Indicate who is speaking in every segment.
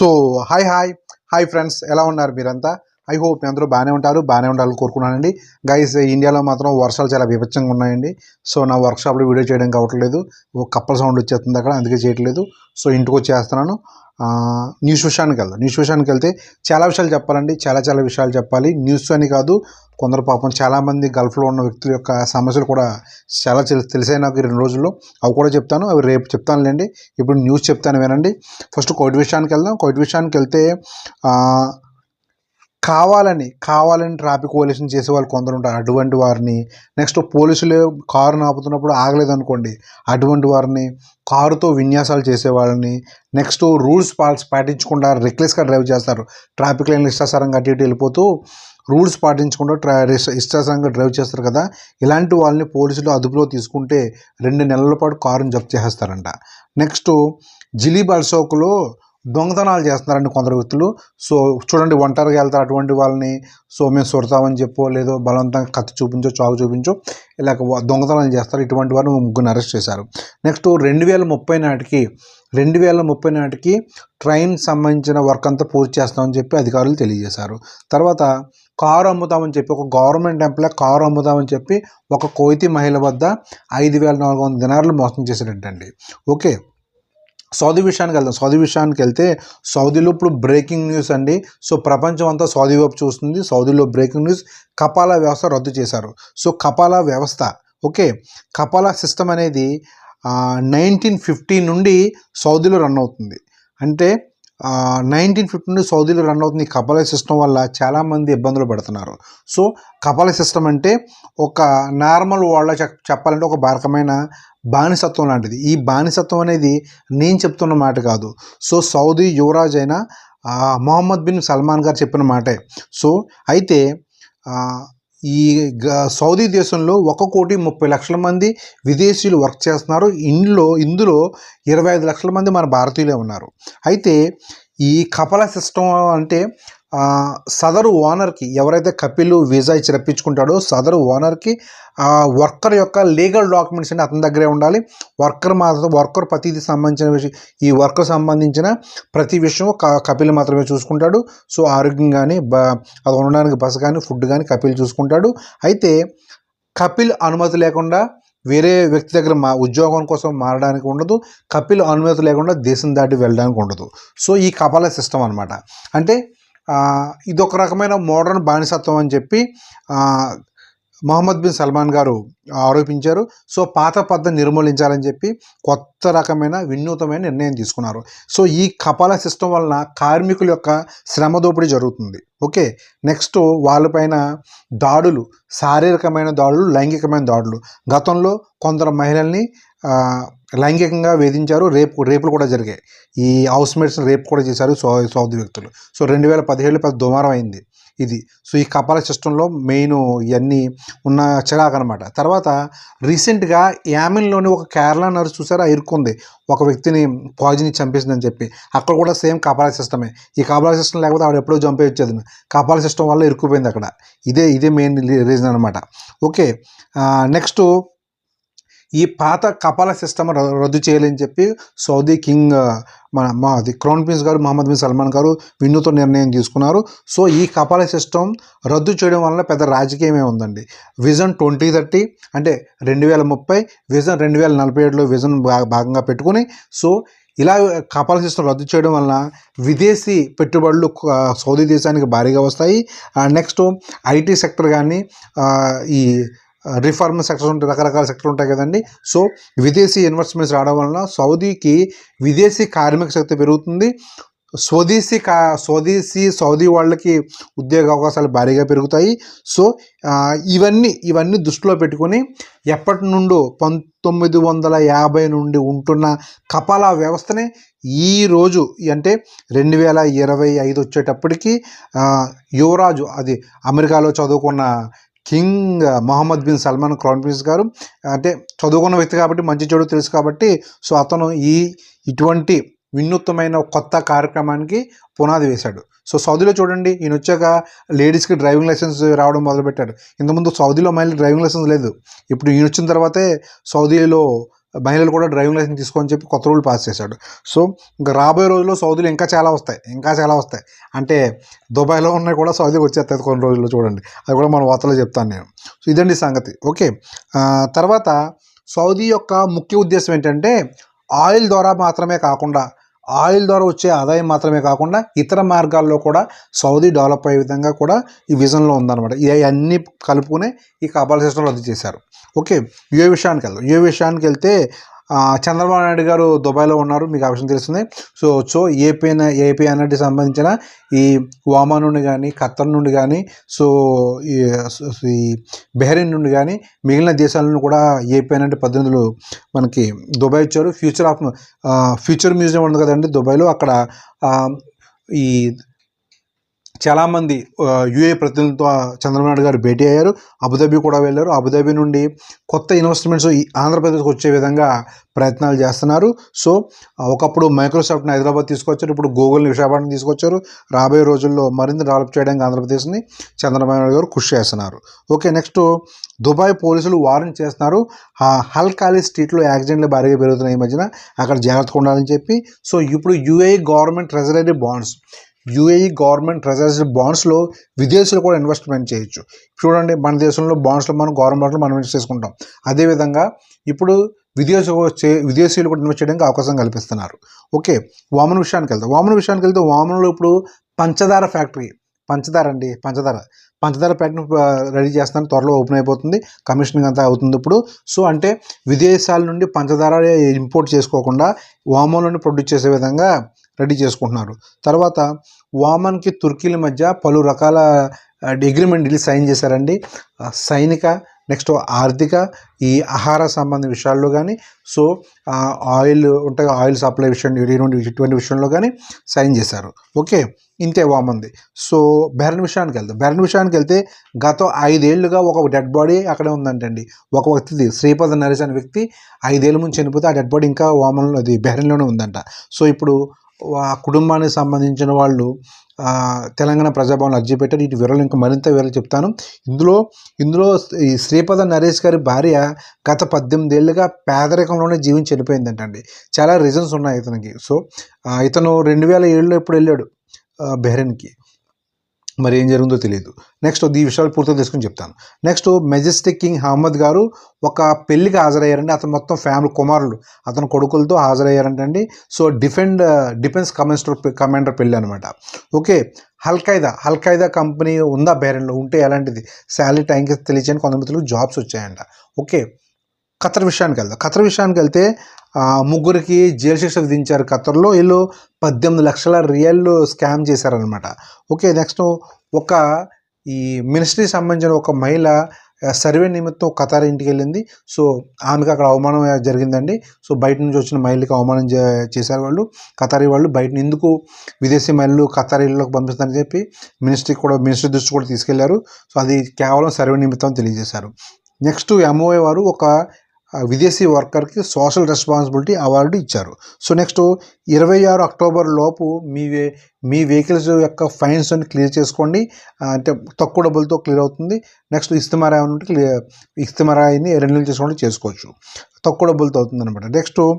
Speaker 1: So hi hi hi friends ఎలా ఉన్నారు మీరంతా? ఐ హోప్ అందరూ బాగానే ఉంటారు బాగానే ఉండాలని కోరుకున్నానండి. గైస్ ఇండియాలో మాత్రం వర్షాలు చాలా విపచ్చంగా ఉన్నాయండి. సో నా వర్క్షాప్లో వీడియో చేయడం కావట్లేదు కప్పల సౌండ్ వచ్చేస్తుంది అక్కడ అందుకే చేయట్లేదు. సో ఇంటికి వచ్చేస్తున్నాను న్యూస్ విషయానికి వెళ్దాం. న్యూస్ విషయానికి వెళ్తే చాలా విషయాలు చెప్పాలండి. చాలా చాలా విషయాలు చెప్పాలి. న్యూస్ అని కాదు కొందరు పాపం చాలామంది గల్ఫ్లో ఉన్న వ్యక్తుల యొక్క సమస్యలు కూడా చాలా తెలి తెలిసాయి నాకు రెండు రోజుల్లో. అవి కూడా చెప్తాను. అవి రేపు చెప్తానులేండి. ఇప్పుడు న్యూస్ చెప్తాను వినండి. ఫస్ట్ కోవిడ్ విషయానికి వెళ్దాం. కోవిడ్ విషయానికి వెళ్తే కావాలని కావాలని ట్రాఫిక్ పోలీసుని చేసే వాళ్ళు కొందరు ఉంటారు అటువంటి వారిని నెక్స్ట్ పోలీసులు కారు ఆపుతున్నప్పుడు ఆగలేదు అనుకోండి అటువంటి వారిని కారుతో విన్యాసాలు చేసే వాళ్ళని నెక్స్ట్ రూల్స్ పాల్స్ పాటించకుండా రెక్లెస్గా డ్రైవ్ చేస్తారు. ట్రాఫిక్ లైన్లు ఇష్టాసారంగా అటు ఇటు వెళ్ళిపోతూ రూల్స్ పాటించకుండా ట్రా ఇష్టాసారంగా డ్రైవ్ చేస్తారు కదా. ఇలాంటి వాళ్ళని పోలీసులు అదుపులో తీసుకుంటే రెండు నెలల పాటు కారుని జప్తు చేసేస్తారంట. నెక్స్ట్ జిలీ బల్సోకులో దొంగతనాలు చేస్తున్నారండి కొందరు వ్యక్తులు. సో చూడండి ఒంటరిగా వెళ్తారు అటువంటి వాళ్ళని. సో మేము సుడతామని చెప్పో లేదో బలవంతంగా కత్తి చూపించో చాకు చూపించో ఇలా దొంగతనాలు చేస్తారు. ఇటువంటి వారిని ముగ్గురు అరెస్ట్ చేశారు. నెక్స్ట్ రెండు వేల ముప్పై నాటికి రెండు వేల ముప్పై నాటికి ట్రైన్ సంబంధించిన వర్క్ అంతా పూర్తి చేస్తామని చెప్పి అధికారులు తెలియజేశారు. తర్వాత కారు అమ్ముతామని చెప్పి ఒక గవర్నమెంట్ ఎంప్లాయ్ కారు అమ్ముతామని చెప్పి ఒక కోతి మహిళ వద్ద ఐదు వేల నాలుగు వందల దినారులు మోసం చేశారంటండి ఓకే. సౌదీ విషయానికి వెళ్దాం. సౌదీ విషయానికి వెళ్తే సౌదీలో ఇప్పుడు బ్రేకింగ్ న్యూస్ అండి. సో ప్రపంచం అంతా సౌదీ వైపు చూస్తుంది. సౌదీలో బ్రేకింగ్ న్యూస్ కపాలా వ్యవస్థ రద్దు చేశారు. సో కపాలా వ్యవస్థ ఓకే కపాలా సిస్టమ్ అనేది నైన్టీన్ ఫిఫ్టీ నుండి సౌదీలో రన్ అవుతుంది. అంటే నైన్టీన్ ఫిఫ్టీ నుండి సౌదీలో రన్ అవుతుంది కపాల సిస్టమ్ వల్ల చాలామంది ఇబ్బందులు పడుతున్నారు. సో కపాల సిస్టమ్ అంటే ఒక నార్మల్ వాళ్ళ చెప్పాలంటే ఒక భారకమైన బానిసత్వం లాంటిది. ఈ బానిసత్వం అనేది నేను చెప్తున్న మాట కాదు. సో సౌదీ యువరాజ్ అయిన మొహమ్మద్ బిన్ సల్మాన్ గారు చెప్పిన మాటే. సో అయితే ఈ గ- సౌదీ దేశంలో ఒక కోటి ముప్పై లక్షల మంది విదేశీయులు వర్క్ చేస్తున్నారు. ఇందులో ఇందులో ఇరవై ఐదు లక్షల మంది మన భారతీయులే ఉన్నారు. అయితే ఈ కపల సిస్టమ్ అంటే సదరు ఓనర్కి ఎవరైతే కపిల్ వీసా ఇచ్చి రప్పించుకుంటాడో సదరు ఓనర్కి ఆ వర్కర్ యొక్క లీగల్ డాక్యుమెంట్స్ అన్ని అతని దగ్గరే ఉండాలి. వర్కర్ మాత్రం వర్కర్ ప్రతిదీ సంబంధించిన విషయం ఈ వర్కర్ సంబంధించిన ప్రతి విషయం క- కపిల్ మాత్రమే చూసుకుంటాడు. సో ఆరోగ్యం కానీ బ అది ఉండడానికి బస్ కానీ ఫుడ్ కానీ కపిల్ చూసుకుంటాడు. అయితే కపిల్ అనుమతి లేకుండా వేరే వ్యక్తి దగ్గర మా ఉద్యోగం కోసం మారడానికి ఉండదు కపిల్ అనుమతి లేకుండా దేశం దాటి వెళ్ళడానికి ఉండదు. సో ఈ కపాల సిస్టమ్ అనమాట అంటే ఇదొక రకమైన మోడర్న్ బానిసత్వం అని చెప్పి మహమ్మద్ బిన్ సల్మాన్ గారు ఆరోపించారు. సో పాత పద్ధతి నిర్మూలించాలని చెప్పి కొత్త రకమైన వినూతమైన నిర్ణయం తీసుకున్నారు. సో ఈ కపాల సిస్టమ్ వలన కార్మికుల యొక్క శ్రమ దోపిడీ జరుగుతుంది. ఓకే? నెక్స్ట్ వాళ్ళపైన దాడులు శారీరకమైన దాడులు లైంగికమైన దాడులు. గతంలో కొందరు మహిళల్ని లైంగికంగా వేధించారు. రేపు రేపులు కూడా జరిగాయి. ఈ హౌస్ మేట్స్ రేపు కూడా చేశారు సౌ సౌదీ వ్యక్తులు. సో రెండు వేల పదిహేడు పెద్ద దుమారం అయింది. ఇది. సో ఈ కపాల సిస్టంలో మెయిన్ ఇవన్నీ ఉన్న చిరాకు అనమాట తర్వాత రీసెంట్గా యామిన్లోని ఒక కేరళ నర్సు చూసారా? ఇరుక్కుంది. ఒక వ్యక్తిని పాయిజన్ చంపేసిందని చెప్పి. అక్కడ కూడా సేమ్ కపాల సిస్టమే. ఈ కపాల సిస్టమ్ లేకపోతే ఆవిడ ఎప్పుడో చంపే వచ్చేది కపాల సిస్టమ్ వల్ల ఇరుక్కుపోయింది అక్కడ. ఇదే ఇదే మెయిన్ రీజన్ అనమాట ఓకే. నెక్స్ట్ ఈ పాత కపాల సిస్టమ్ ర- రద్దు చేయాలని చెప్పి సౌదీ కింగ్ మన మా అది క్రౌన్ ప్రిన్స్ గారు మహమ్మద్ బిన్ సల్మాన్ గారు వినూత్న నిర్ణయం తీసుకున్నారు. సో ఈ కపాల సిస్టమ్ రద్దు చేయడం వలన పెద్ద రాజకీయమే ఉందండి. విజన్ ట్వంటీ థర్టీ అంటే రెండు వేల ముప్పై విజన్ రెండు వేల నలభై ఏడులో విజన్ భాగంగా పెట్టుకుని సో ఇలా కపాల సిస్టమ్ రద్దు చేయడం వలన విదేశీ పెట్టుబడులు సౌదీ దేశానికి భారీగా వస్తాయి. నెక్స్ట్ ఐటీ సెక్టర్ కానీ ఈ రిఫార్మ్ సెక్టర్ ఉంటాయి రకరకాల సెక్టర్ ఉంటాయి కదండి. సో విదేశీ ఇన్వెస్ట్మెంట్స్ రావడం వలన సౌదీకి విదేశీ కార్మిక శక్తి పెరుగుతుంది. స్వదేశీ కా స్వదేశీ సౌదీ వాళ్ళకి ఉద్యోగ అవకాశాలు భారీగా పెరుగుతాయి. సో ఇవన్నీ ఇవన్నీ దృష్టిలో పెట్టుకొని ఎప్పటి నుండో పంతొమ్మిది వందల యాభై నుండి ఉంటున్న కపాలా వ్యవస్థనే ఈ రోజు అంటే రెండు వేల ఇరవై ఐదు వచ్చేటప్పటికి యువరాజు అది అమెరికాలో చదువుకున్న king Mohammed bin Salman crown prince గారు. అంటే చదువుకున్న వ్యక్తి కాబట్టి మంచి చెడు తెలుసు కాబట్టి సో అతను ఈ ఇటువంటి వినూత్నమైన కొత్త కార్యక్రమానికి పునాది వేశాడు. సో సౌదీలో చూడండి ఈయన వచ్చాక లేడీస్కి డ్రైవింగ్ లైసెన్స్ రావడం మొదలుపెట్టాడు. ఇంతకుముందు సౌదీలో మళ్ళీ డ్రైవింగ్ లైసెన్స్ లేదు. ఇప్పుడు ఈయన వచ్చిన తర్వాతే సౌదీలో మహిళలు కూడా డ్రైవింగ్ లైసెన్స్ తీసుకొని చెప్పి కొత్త రూల్ పాస్ చేశాడు. సో ఇంకా రాబోయే రోజుల్లో సౌదీలు ఇంకా చాలా వస్తాయి. ఇంకా చాలా వస్తాయి. అంటే దుబాయ్లో ఉన్నాయి కూడా సౌదీకి వచ్చేస్తాయి కొన్ని రోజుల్లో చూడండి. అది కూడా మన వార్తలో చెప్తాను నేను. సో ఇదండి సంగతి. ఓకే. తర్వాత సౌదీ యొక్క ముఖ్య ఉద్దేశం ఏంటంటే ఆయిల్ ద్వారా మాత్రమే కాకుండా ఆయిల్ ద్వారా వచ్చే ఆదాయం మాత్రమే కాకుండా ఇతర మార్గాల్లో కూడా సౌదీ డెవలప్ అయ్యే విధంగా కూడా ఈ విజన్లో ఉందన్నమాట. ఇవన్నీ కలుపుకునే ఈ కబాల్ సిస్టమ్ రద్దు చేశారు. ఓకే యుఏ విషయానికి వెళ్దాం. యుఏ విషయానికి వెళ్తే చంద్రబాబు నాయుడు గారు దుబాయ్లో ఉన్నారు మీకు ఆ విషయం తెలుస్తుంది. సో సో ఏపీ ఏపీ అన్నటి సంబంధించిన ఈ వామా నుండి కానీ ఖత్తర్ నుండి కానీ సో ఈ బెహరీన్ నుండి కానీ మిగిలిన దేశాల నుండి కూడా ఏపీ అన్నటి ప్రతినిధులు మనకి దుబాయ్ వచ్చారు ఫ్యూచర్ ఆఫ్ ఫ్యూచర్ మ్యూజియం ఉంది కదండి దుబాయ్లో. అక్కడ ఈ చాలామంది యుఏ ప్రతినిధులతో చంద్రబాబు నాయుడు గారు భేటీ అయ్యారు. అబుదాబి కూడా వెళ్ళారు. అబుదాబి నుండి కొత్త ఇన్వెస్ట్మెంట్స్ ఈ ఆంధ్రప్రదేశ్కి వచ్చే విధంగా ప్రయత్నాలు చేస్తున్నారు. సో ఒకప్పుడు మైక్రోసాఫ్ట్ని హైదరాబాద్ తీసుకొచ్చారు. ఇప్పుడు గూగుల్ని విశాఖపట్నం తీసుకొచ్చారు. రాబోయే రోజుల్లో మరింత డెవలప్ చేయడానికి ఆంధ్రప్రదేశ్ని చంద్రబాబు నాయుడు గారు కృషి చేస్తున్నారు. ఓకే నెక్స్ట్ దుబాయ్ పోలీసులు వారెంట్ చేస్తున్నారు. హల్ ఖాళీ స్ట్రీట్లో యాక్సిడెంట్లు భారీగా పెరుగుతున్నాయి ఈ మధ్యన. అక్కడ జాగ్రత్తగా ఉండాలని చెప్పి. సో ఇప్పుడు UA government treasury bonds. UAE government treasury బాండ్స్లో విదేశీయులు కూడా ఇన్వెస్ట్మెంట్ చేయొచ్చు. చూడండి మన దేశంలో బాండ్స్లో మనం గవర్నమెంట్ బాండ్స్లో మనం ఇన్వెస్ట్ చేసుకుంటాం. అదేవిధంగా ఇప్పుడు విదేశీ విదేశీయులు కూడా ఇన్వెస్ట్ చేయడానికి అవకాశం కల్పిస్తున్నారు. ఓకే వామన విషయానికి వెళ్తాం వామన విషయానికి వెళ్తే వామన్లో ఇప్పుడు పంచదార ఫ్యాక్టరీ పంచదార అండి పంచదార. పంచదార ఫ్యాక్టరీ రెడీ చేస్తాను. త్వరలో ఓపెన్ అయిపోతుంది. కమిషనింగ్ అంతా అవుతుంది ఇప్పుడు. సో అంటే విదేశాల నుండి పంచదార ఇంపోర్ట్ చేసుకోకుండా వామన్లోని ప్రొడ్యూస్ చేసే విధంగా రెడీ చేసుకుంటున్నారు. తర్వాత వామన్కి తుర్కీల మధ్య పలు రకాల అగ్రిమెంట్ సైన్ చేశారండి. సైనిక నెక్స్ట్ ఆర్థిక ఈ ఆహార సంబంధ విషయాల్లో కానీ సో ఆయిల్ ఉంటాయి ఆయిల్ సప్లై విషయం ఇటువంటి విషయంలో కానీ సైన్ చేశారు. ఓకే ఇంతే వామంది. సో బెరన్ విషయానికి వెళ్తే బెరన్ విషయానికి వెళ్తే గత ఐదేళ్ళుగా ఒక డెడ్ బాడీ అక్కడే ఉందంటండి. ఒక వ్యక్తిది శ్రీపద నరేష్ అనే వ్యక్తి ఐదేళ్ళ ముందు చనిపోతే ఆ డెడ్ బాడీ ఇంకా వామన్లో అది బెహ్రెన్లోనే ఉందంట. సో ఇప్పుడు ఆ కుటుంబానికి సంబంధించిన వాళ్ళు తెలంగాణ ప్రజాభవన్ అర్జీ పెట్టారు ఇటు వివరాలు ఇంకా మరింత వివరాలు చెప్తాను. ఇందులో ఇందులో ఈ శ్రీపద నరేష్ గారి భార్య గత పద్దెనిమిది ఏళ్ళుగా పేదరికంలోనే జీవించి వెళ్ళిపోయిందంటండి. చాలా రీజన్స్ ఉన్నాయి ఇతనికి. సో ఇతను రెండు వేల ఏడులో ఎప్పుడు వెళ్ళాడు? బెహ్రెన్కి. మరి ఏం జరిగిందో తెలియదు. నెక్స్ట్ ఈ విషయాలు పూర్తిగా తెలుసుకుని చెప్తాను. నెక్స్ట్ మెజెస్టిక్ కింగ్ అహ్మద్ గారు ఒక పెళ్ళికి హాజరయ్యారండి. అతను మొత్తం ఫ్యామిలీ కుమారులు. అతని కొడుకులతో హాజరయ్యారంటండి. So defend defence commander commander పెళ్ళి అనమాట ఓకే హల్ఖైదా హల్ఖైదా కంపెనీ ఉందా బేరెన్లో ఉంటే ఎలాంటిది? శాలరీ టైంకి తెలియచేయని కొంతమంది జాబ్స్ వచ్చాయంట. ఓకే ఖతర్ విషయానికి వెళ్దాం. ఖతర్ విషయానికి వెళ్తే ముగ్గురికి జైలు శిక్ష విధించారు ఖతర్లో. వీళ్ళు పద్దెనిమిది లక్షల రియల్ స్కామ్ చేశారనమాట ఓకే నెక్స్ట్ ఒక ఈ మినిస్ట్రీ సంబంధించిన ఒక మహిళ సర్వే నిమిత్తం ఖతార్ ఇంటికి వెళ్ళింది. సో ఆమెకు అక్కడ అవమానం జరిగిందండి. సో బయట నుంచి వచ్చిన మహిళకి అవమానం చే- చేశారు వాళ్ళు. ఖతారీ వాళ్ళు బయట ఎందుకు విదేశీ మహిళలు ఖతారీలోకి పంపిస్తారని చెప్పి మినిస్ట్రీ కూడా మినిస్ట్రీ దృష్టి కూడా తీసుకెళ్ళారు. సో అది కేవలం సర్వే నిమిత్తం తెలియజేశారు. నెక్స్ట్ ఎంఓఏ వారు ఒక విదేశీ వర్కర్కి సోషల్ రెస్పాన్సిబిలిటీ అవార్డు ఇచ్చారు. సో నెక్స్ట్ ఇరవై ఆరు అక్టోబర్ లోపు మీ వే- మీ వెహికల్స్ యొక్క ఫైన్స్ అని క్లియర్ చేసుకోండి. అంటే తక్కువ డబ్బులతో క్లియర్ అవుతుంది. నెక్స్ట్ ఇస్తమారా ఏమైనా ఉంటే క్లియర్ ఇస్తమారాయిని రెన్యూల్ చేసుకోండి చేసుకోవచ్చు. తక్కువ డబ్బులతో అవుతుంది అనమాట నెక్స్ట్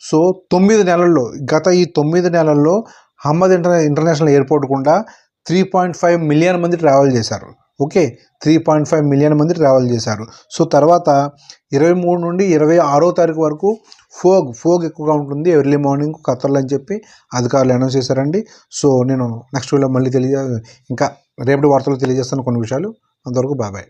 Speaker 1: సో తొమ్మిది నెలల్లో గత ఈ తొమ్మిది నెలల్లో హమ్మద్ ఇంటర్ ఇంటర్నేషనల్ ఎయిర్పోర్ట్ గుండా త్రీ పాయింట్ ఫైవ్ మిలియన్ మంది ట్రావెల్ చేశారు. Okay three point five million మంది ట్రావెల్ చేశారు. సో తర్వాత ఇరవై మూడు నుండి ఇరవై ఆరో తారీఖు వరకు ఫోగ్ ఫోగ్ ఎక్కువగా ఉంటుంది. ఎర్లీ మార్నింగ్ కత్తర్లని చెప్పి అధికారులు అనౌన్స్ చేశారండి. సో నేను నెక్స్ట్ వీడియో మళ్ళీ తెలియజే ఇంకా రేపటి వార్తలు తెలియజేస్తాను. కొన్ని విషయాలు. అంతవరకు బాబాయ్